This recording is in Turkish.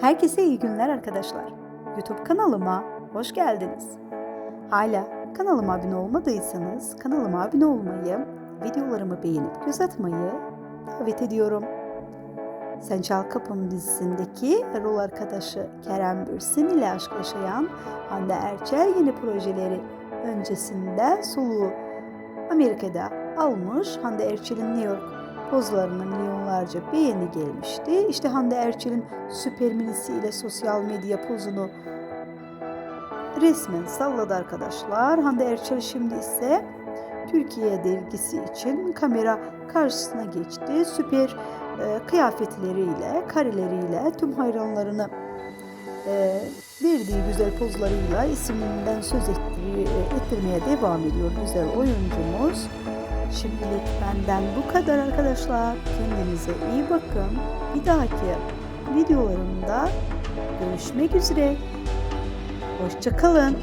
Herkese iyi günler arkadaşlar. YouTube kanalıma hoş geldiniz. Hala kanalıma abone olmadıysanız kanalıma abone olmayı, videolarımı beğenip göz atmayı davet ediyorum. Sen Çal Kapım dizisindeki rol arkadaşı Kerem Bürsin ile aşk yaşayan Hande Erçel yeni projeleri öncesinde soluğu Amerika'da almış. Hande Erçel'in New York pozlarına milyonlarca beğeni gelmişti. İşte Hande Erçel'in süper minisi ile sosyal medya pozunu resmen salladı arkadaşlar. Hande Erçel şimdi ise Türkiye dergisi için kamera karşısına geçti. Süper e, kıyafetleriyle, kareleriyle tüm hayranlarını e, verdiği güzel pozlarıyla isminden söz ettiri, e, ettirmeye devam ediyor güzel oyuncumuz. Şimdilik benden bu kadar arkadaşlar. Kendinize iyi bakın. Bir dahaki videolarımda görüşmek üzere. Hoşçakalın.